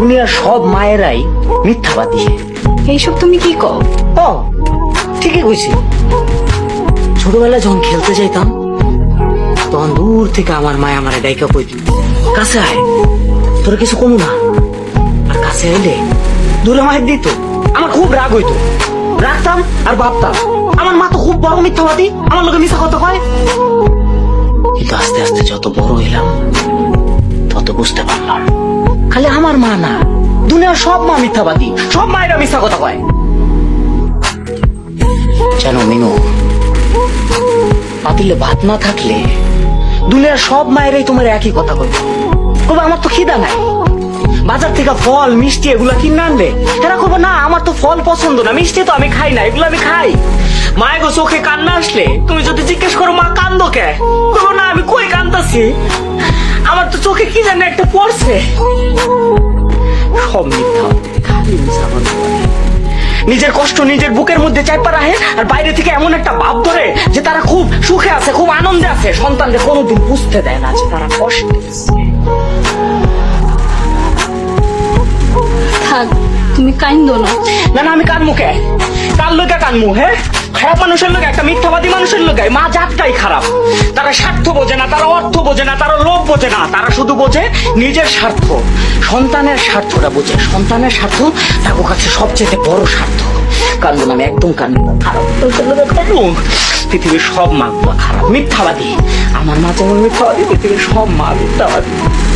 দুনিয়ার সব মায়েরাই মিথ্যাবাদী। এইসব তুমি কি কও? ও ঠিকই কইছি। ছোটবেলায় যখন খেলতে যাইতাম তখন দূর থেকে আমার মায় আমার ডাইকা কইত কাছে আয় তোর কিছু কমু না। আর কাছে আইলে দূরে মায়ের দিত আমার খুব রাগ হইতো। রাখতাম আর ভাবতাম আমার মা তো খুব বড় মিথ্যাবাদী আমার লোকে মিথ্যা কথা কয়। কিন্তু আস্তে আস্তে যত বড় হইলাম আমার মা না। দুনিয়ার সব মা মিথ্যাবাদী। সব মায়েরা মিথ্যা কথা কয়। জানো মিনু পাতিলে ভাত না থাকলে দুনিয়ার সব মায়েরাই তোমার একই কথা কইব। কবে আমার তো খিদা নাই। বাজার থেকে ফল, মিষ্টি এগুলা কিনে আনলে? এরা করব না, আমার তো ফল পছন্দ না, মিষ্টি তো আমি খাই না, এগুলো আমি খাই। মায়ের চোখে কান্না আসলে তুমি যদি জিজ্ঞেস করো, মা কান্দো কে? না, আমি কই কান্দাছি? আমার তো চোখে কি জানি একটা পড়ছে। সব মিথ্যা। খালি মিথ্যা। নিজের কষ্ট নিজের বুকের মধ্যে চাইপা রাখে আর বাইরে থেকে এমন একটা ভাব ধরে যে তারা খুব সুখে আছে খুব আনন্দে আছে। সন্তানদের কোনোদিন বুঝতে দেয় না যে তারা কষ্টে থাক তুমি কাইন্দো না। না না আমি কান মুখে কার লোকে কানমু হ্যাঁ? খারাপ মানুষের লোক একটা মিথ্যাবাদী লোক মা জাতটাই খারাপ। তারা স্বার্থ বোঝে না, তারা অর্থ বোঝে না, তারা লোভ বোঝে না, তারা শুধু বোঝে নিজের স্বার্থ। সন্তানের স্বার্থটা বোঝে। সন্তানের স্বার্থ তার কাছে সবচেয়ে বড় স্বার্থ। কান্দুন আমি একদম কান্দুন খারাপ। পৃথিবীর সব মা খারাপ। মিথ্যাবাদী। আমার মা যেমন মিথ্যাবাদী, পৃথিবীর সব মা মিথ্যাবাদী।